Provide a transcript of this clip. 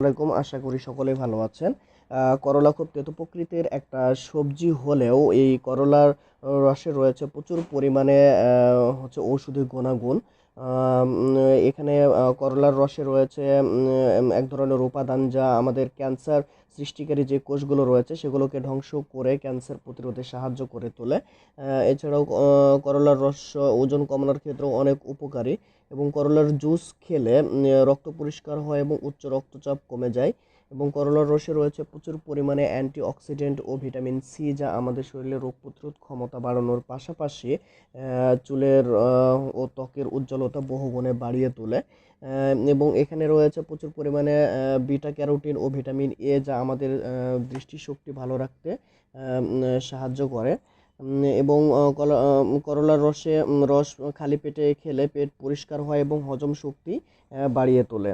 আসসালামাইকুম আশা করি সকলে ভালো আছেন। করলা খুব তেতো প্রকৃতির একটা সবজি হলেও এই করলার রসে রয়েছে প্রচুর পরিমাণে হচ্ছে ঔষধি গুণাগুণ। এখানে করলার রসে রয়েছে এক ধরনের উপাদান যা আমাদের ক্যান্সার সৃষ্টিকারী যে কোষগুলো রয়েছে সেগুলোকে ধ্বংস করে ক্যান্সার প্রতিরোধে সাহায্য করে তোলে। এছাড়াও করলার রস ওজন কমানোর ক্ষেত্রেও অনেক উপকারী এবং করলার জুস খেলে রক্ত পরিষ্কার হয় এবং উচ্চ রক্তচাপ কমে যায়। এবং করলার রসে রয়েছে প্রচুর পরিমাণে অ্যান্টিঅক্সিডেন্ট ও ভিটামিন সি যা আমাদের শরীরে রোগ প্রতিরোধ ক্ষমতা বাড়ানোর পাশাপাশি চুলের ও ত্বকের উজ্জ্বলতা বহুগুণে বাড়িয়ে তোলে। এবং এখানে রয়েছে প্রচুর পরিমাণে বিটা ক্যারোটিন ও ভিটামিন এ যা আমাদের দৃষ্টিশক্তি ভালো রাখতে সাহায্য করে। এবং করলার রসে রস খালি পেটে খেলে পেট পরিষ্কার হয় এবং হজম শক্তি বাড়িয়ে তোলে।